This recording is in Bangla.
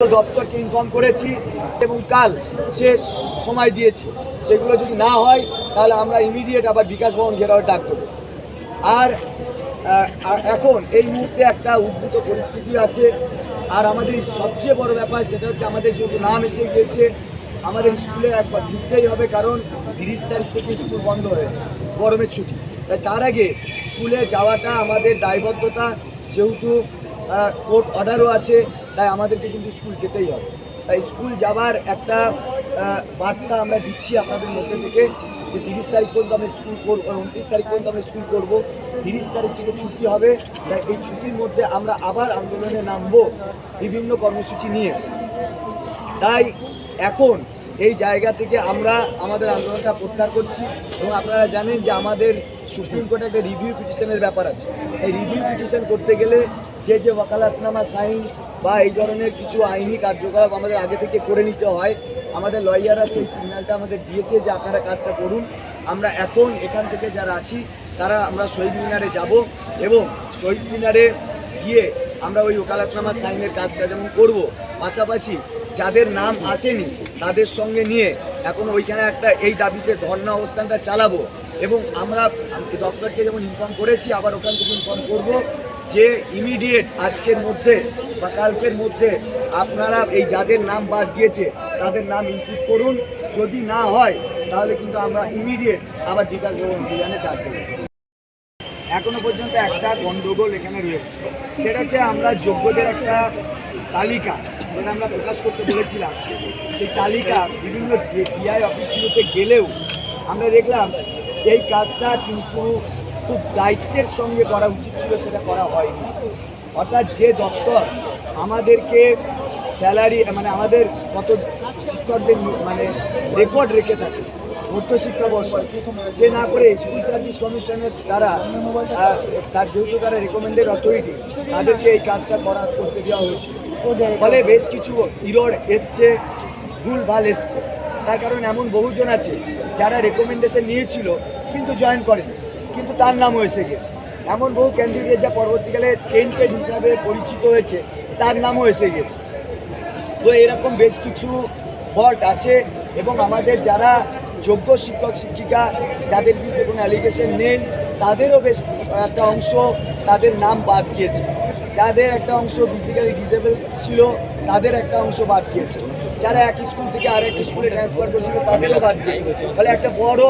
দপ্তরকে ইনফর্ম করেছি এবং কাল শেষ সময় দিয়েছি। সেগুলো যদি না হয়, তাহলে আমরা ইমিডিয়েট আবার বিকাশ ভবন ঘেরাও ডাক আর এখন এই মুহূর্তে একটা উদ্ভূত পরিস্থিতি আছে। আর আমাদের সবচেয়ে বড় ব্যাপার সেটা হচ্ছে আমাদের যেহেতু নাম এসে গিয়েছে, আমাদের স্কুলে একবার ঢুকতেই হবে কারণ তিরিশ তারিখ থেকে স্কুল বন্ধ হয়ে গরমের ছুটি। তাই তার আগে স্কুলে যাওয়াটা আমাদের দায়বদ্ধতা, যেহেতু কোর্ট অর্ডারও আছে, তাই আমাদেরকে কিন্তু স্কুল যেতেই হবে। তাই স্কুল যাবার একটা বার্তা আমরা দিচ্ছি আপনাদের মধ্যে থেকে। যে তিরিশ তারিখ পর্যন্ত আমরা স্কুল করব উনত্রিশ তারিখ পর্যন্ত আমরা স্কুল করব। তিরিশ তারিখ থেকে ছুটি হবে। তাই এই ছুটির মধ্যে আমরা আবার আন্দোলনে নামবো বিভিন্ন কর্মসূচি নিয়ে। তাই এখন এই জায়গা থেকে আমরা আমাদের আন্দোলনটা প্রত্যাহার করছি এবং আপনারা জানেন যে আমাদের সুপ্রিম কোর্টে একটা রিভিউ পিটিশনের ব্যাপার আছে। এই রিভিউ পিটিশন করতে গেলে যে যে ওকালাতনামা সাইন বা এই ধরনের কিছু আইনি কার্যকলাপ আমাদের আগে থেকে করে নিতে হয়, আমাদের লয়াররা সেই সিগন্যালটা আমাদের দিয়েছে যে আপনারা কাজটা করুন। আমরা এখন এখান থেকে যারা আছি, তারা আমরা শহীদ মিনারে যাব এবং শহীদ মিনারে গিয়ে আমরা ওই ওকালাতনামা সাইনের কাজটা যেমন করব, পাশাপাশি যাদের নাম আসেনি তাদের সঙ্গে নিয়ে এখন ওইখানে একটা এই দাবিতে ধর্ণা অবস্থানটা চালাবো এবং আমরা আমি দপ্তরকে যেমন ইনফর্ম করেছি, আবার ওখান থেকে ইনফর্ম করব। যে ইমিডিয়েট আজকের মধ্যে বা কালকের মধ্যে আপনারা এই যাদের নাম বাদ গিয়েছে, তাদের নাম ইনপুট করুন। যদি না হয়, তাহলে কিন্তু আমরা ইমিডিয়েট আবার বিকাশ ভবন অভিযানে ডাক এখনও পর্যন্ত একটা গন্ডগোল এখানে রয়েছে। সেটা হচ্ছে আমরা যোগ্যদের একটা তালিকা যেটা আমরা প্রকাশ করতে বলেছিলাম। সেই তালিকা বিভিন্ন ডিআই অফিসগুলোতে গেলেও আমরা দেখলাম এই কাজটা কিন্তু খুব দায়িত্বের সঙ্গে করা উচিত ছিল, সেটা করা হয়নি। অর্থাৎ যে দপ্তর আমাদেরকে স্যালারি মানে আমাদের কত শিক্ষকদের মানে রেকর্ড রেখে থাকে মধ্যশিক্ষা বর্ষ সে না করে স্কুল সার্ভিস কমিশনের দ্বারা তার যেহেতু তারা রেকমেন্ডেড অথরিটি তাদেরকে এই কাজটা করা, করতে দেওয়া হয়েছিল ফলে বেশ কিছু ইরোড এসছে ভুল ভালো এসছে। তার কারণ এমন বহুজন আছে যারা রেকমেন্ডেশন নিয়েছিল, কিন্তু জয়েন করেনি। কিন্তু তার নামও এসে গেছে এমন বহু ক্যান্ডিডেট যা পরবর্তীকালে টেন্টেড হিসাবে পরিচিত হয়েছে, তার নামও এসে গেছে তো এরকম বেশ কিছু ফল্ট আছে এবং আমাদের যারা যোগ্য শিক্ষক, শিক্ষিকা, যাদের বিরুদ্ধে কোনো অ্যালিগেশন নেই, তাদেরও বেশ একটা অংশ তাদের নাম বাদ গিয়েছে। যাদের একটা অংশ ফিজিক্যালি ডিসেবল ছিল, তাদের একটা অংশ বাদ গিয়েছে। যারা এক স্কুল থেকে আরেক স্কুলে ট্রান্সফার করেছিল, তাদেরও বাদ গিয়েছে। ফলে একটা বড়